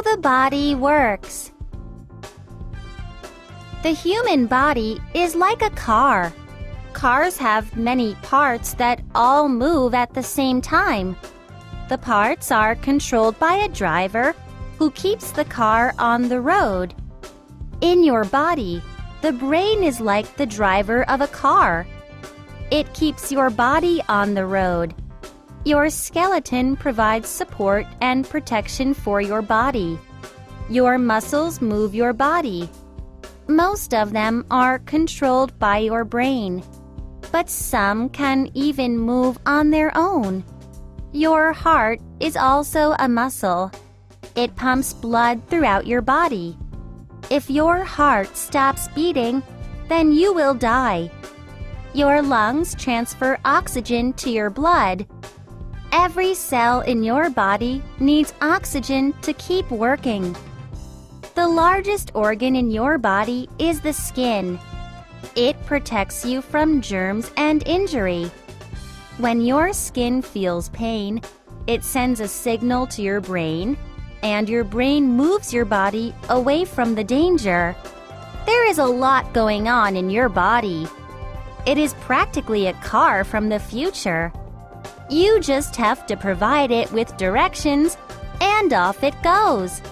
How the body works. The human body is like a car. Cars have many parts that all move at the same time. The parts are controlled by a driver who keeps the car on the road. In your body, the brain is like the driver of a car. It keeps your body on the road. Your skeleton provides support and protection for your body. Your muscles move your body. Most of them are controlled by your brain, but some can even move on their own. Your heart is also a muscle. It pumps blood throughout your body. If your heart stops beating, then you will die. Your lungs transfer oxygen to your blood. Every cell in your body needs oxygen to keep working. The largest organ in your body is the skin. It protects you from germs and injury. When your skin feels pain, it sends a signal to your brain, and your brain moves your body away from the danger. There is a lot going on in your body. It is practically a car from the future. You just have to provide it with directions, and off it goes.